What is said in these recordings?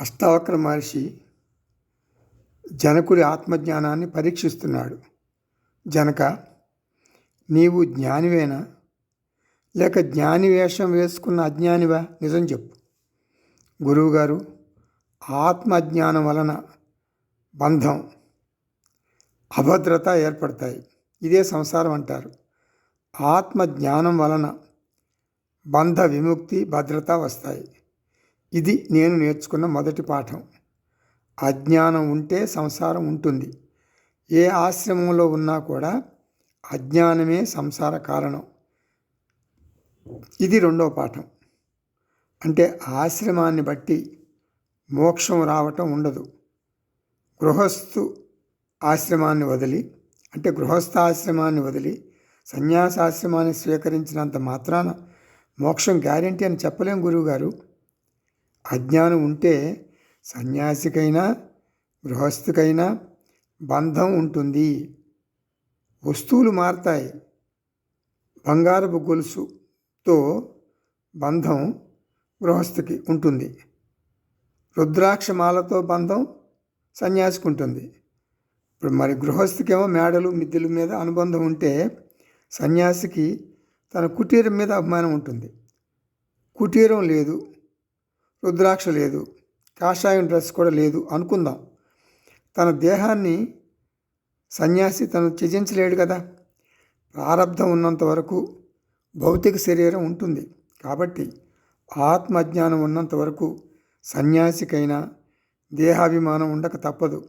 అష్టావక్ర మహర్షి జనకుడి ఆత్మజ్ఞానాన్ని పరీక్షిస్తున్నాడు. జనక నీవు జ్ఞానివేనా? లేక జ్ఞాని వేషం వేసుకున్న అజ్ఞానివా? నిజం చెప్పు. గురువుగారు ఆత్మజ్ఞానం వలన బంధం అభద్రత ఏర్పడతాయి. ఇదే సంసారం అంటారు. ఆత్మజ్ఞానం వలన బంధ విముక్తి భద్రత వస్తాయి. ఇది నేను నేర్చుకున్న మొదటి పాఠం. అజ్ఞానం ఉంటే సంసారం ఉంటుంది. ఏ ఆశ్రమంలో ఉన్నా కూడా అజ్ఞానమే సంసార కారణం. ఇది రెండో పాఠం. అంటే ఆశ్రమాన్ని బట్టి మోక్షం రావటం ఉండదు. గృహస్థు ఆశ్రమాన్ని వదిలి అంటే గృహస్థాశ్రమాన్ని వదిలి సన్యాసాశ్రమాన్ని స్వీకరించినంత మాత్రాన మోక్షం గ్యారంటీ అని చెప్పలేం గురువుగారు. అజ్ఞానం ఉంటే సన్యాసికైనా గృహస్థుకైనా బంధం ఉంటుంది. వస్తువులు మారతాయి. బంగారపు గొలుసుతో బంధం గృహస్థుకి ఉంటుంది. రుద్రాక్షమాలతో బంధం సన్యాసికి ఉంటుంది. ఇప్పుడు మరి గృహస్థుకేమో మేడలు మిద్దెల మీద అనుబంధం ఉంటే సన్యాసికి తన కుటీరం మీద అభిమానం ఉంటుంది. కుటీరం లేదు. రుద్రాక్ష లేదు. కాషాయం డ్రెస్ కూడా లేదు. అనుకుందాం. తన దేహాన్ని సన్యాసి తను త్యజించలేడు కదా. ప్రారంధం ఉన్నంత వరకు భౌతిక శరీరం ఉంటుంది. కాబట్టి ఆత్మజ్ఞానం ఉన్నంత వరకు సన్యాసికైనా దేహాభిమానం ఉండక తప్పదు.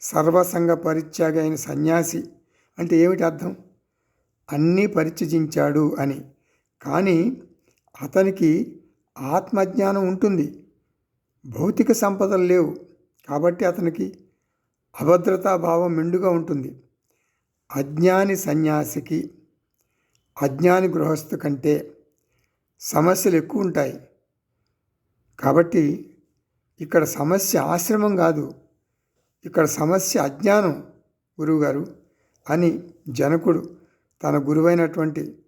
సర్వసంగ పరిత్యాగ అయిన సన్యాసి అంటే ఏమిటి అర్థం? అన్నీ పరిత్యజించాడు అని. కానీ అతనికి ఆత్మజ్ఞానం ఉంటుంది. భౌతిక సంపదలు లేవు. కాబట్టి అతనికి అభద్రతా భావం మెండుగా ఉంటుంది. అజ్ఞాని సన్యాసికి అజ్ఞాని గృహస్థు కంటే సమస్యలు ఎక్కువ ఉంటాయి. కాబట్టి ఇక్కడ సమస్య ఆశ్రమం కాదు. ఇక్కడ సమస్య అజ్ఞానం గురువుగారు అని జనకుడు తన గురువైనటువంటి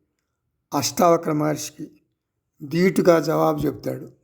అష్టావక్ర మహర్షికి ధీటుగా జవాబు చెప్తాడు.